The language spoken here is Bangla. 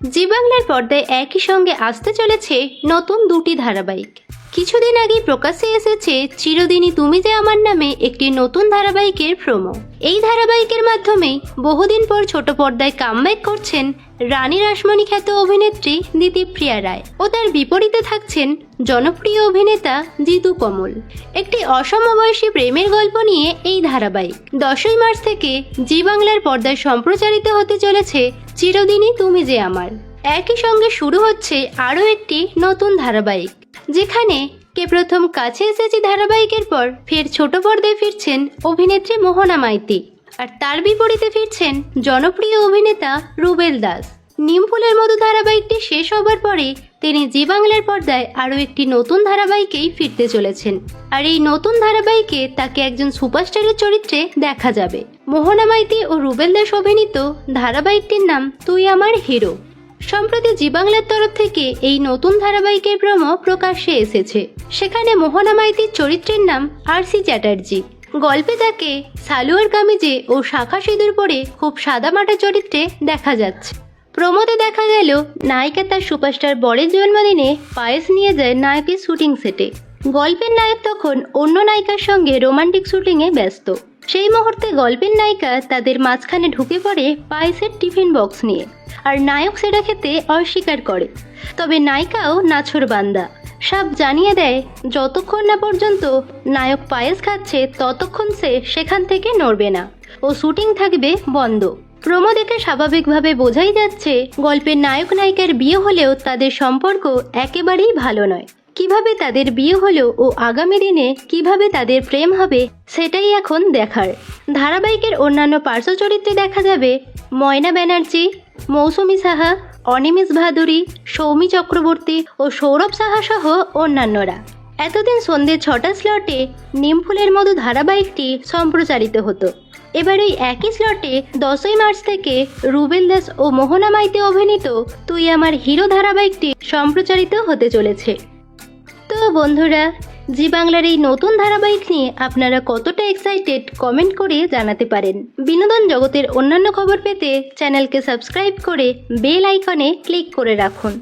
জি বাংলার পর্দায় একই সঙ্গে আসতে চলেছে নতুন দুটি ধারাবাহিক। কিছুদিন আগেই প্রকাশ্যে এসেছে চিরদিনই তুমি যে আমার নামে একটি নতুন ধারাবাহিকের প্রোমো এই ধারাবাহিকের মাধ্যমেই বহুদিন পর ছোট পর্দায় কামব্যাক করছেন রানী রাসমণি খ্যাত অভিনেত্রী দিতিপ্রিয়া রায় ও তার বিপরীতে থাকছেন জনপ্রিয় অভিনেতা জিতু কমল। একটি অসমবয়সী প্রেমের গল্প নিয়ে এই ধারাবাহিক। দশই মার্চ থেকে জি বাংলার পর্দায় সম্প্রচারিত হতে চলেছে চিরদিনই তুমি যে আমার। একই সঙ্গে শুরু হচ্ছে আরও একটি নতুন ধারাবাহিক। যেখানে কে প্রথম কাছে এসেছি ধারাবাহিকের পর ফের ছোট পর্দায় ফিরছেন অভিনেত্রী মোহনা মাইতি। আর তার বিপরীতে ফিরছেন জনপ্রিয় অভিনেতা রুবেল দাস। নিমফুলের মতো ধারাবাহিকটি শেষ হবার পরে তিনি জি বাংলার পর্দায় আরও একটি নতুন ধারাবাহিকেই ফিরতে চলেছেন। আর এই নতুন ধারাবাহিকে তাকে একজন সুপারস্টারের চরিত্রে দেখা যাবে। মোহনা মাইতি ও রুবেল দাস অভিনীত ধারাবাহিকটির নাম তুই আমার হিরো। সম্প্রতি জি বাংলার তরফ থেকে এই নতুন ধারাবাহিকের প্রমো প্রকাশ্যে এসেছে। সেখানে মোহনা মাইতির চরিত্রের নাম আরসি চ্যাটার্জি। গল্পে তাকে সালোয়ার কামিজে ও শাখা সিঁদুর পরে খুব সাদা সাদামাটা চরিত্রে দেখা যাচ্ছে। প্রমোদে দেখা গেল, নায়িকা তার সুপারস্টার বরের জন্মদিনে পায়েস নিয়ে যায় নায়কের শুটিং সেটে। গল্পের নায়ক তখন অন্য নায়িকার সঙ্গে রোমান্টিক শুটিংয়ে ব্যস্ত। সেই মুহূর্তে গল্পের নায়িকা তাদের মাঝখানে ঢুকে পড়ে পায়েসের টিফিন বক্স নিয়ে। আর নায়ক সেটা খেতে অস্বীকার করে। তবে নায়িকাও নাছর বান্দা। সাপ জানিয়ে দেয়, যতক্ষণ না পর্যন্ত নায়ক পায়েস খাচ্ছে, ততক্ষণ সে সেখান থেকে নড়বে না। ও শুটিং থাকবে বন্ধ। প্রমো দেখে স্বাভাবিকভাবে বোঝাই যাচ্ছে, গল্পের নায়ক নায়িকার বিয়ে হলেও তাদের সম্পর্ক একেবারেই ভালো নয়। কীভাবে তাদের বিয়ে হলো ও আগামী দিনে কীভাবে তাদের প্রেম হবে, সেটাই এখন দেখার। ধারাবাহিকের অন্যান্য পার্শ্ব চরিত্রে দেখা যাবে ময়না ব্যানার্জি, মৌসুমি সাহা, অনিমেষ ভাদুরী, সৌমি চক্রবর্তী ও সৌরভ সাহা সহ অন্যান্যরা। এতদিন সন্ধ্যে ছটা স্লটে নিমফুলের মতো ধারাবাহিকটি সম্প্রচারিত হতো। এবার ওই একই স্লটে দশই মার্চ থেকে রুবেল দাস ও মোহনা মাইতে অভিনীত তুই আমার হিরো ধারাবাহিকটি সম্প্রচারিত হতে চলেছে। তো বন্ধুরা, জি বাংলার এই নতুন ধারাবাহিক নিয়ে আপনারা কতটা এক্সাইটেড কমেন্ট করে জানাতে পারেন। বিনোদন জগতের অন্যান্য খবর পেতে চ্যানেলকে সাবস্ক্রাইব করে বেল আইকনে ক্লিক করে রাখুন।